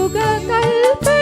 యుగ కల్ప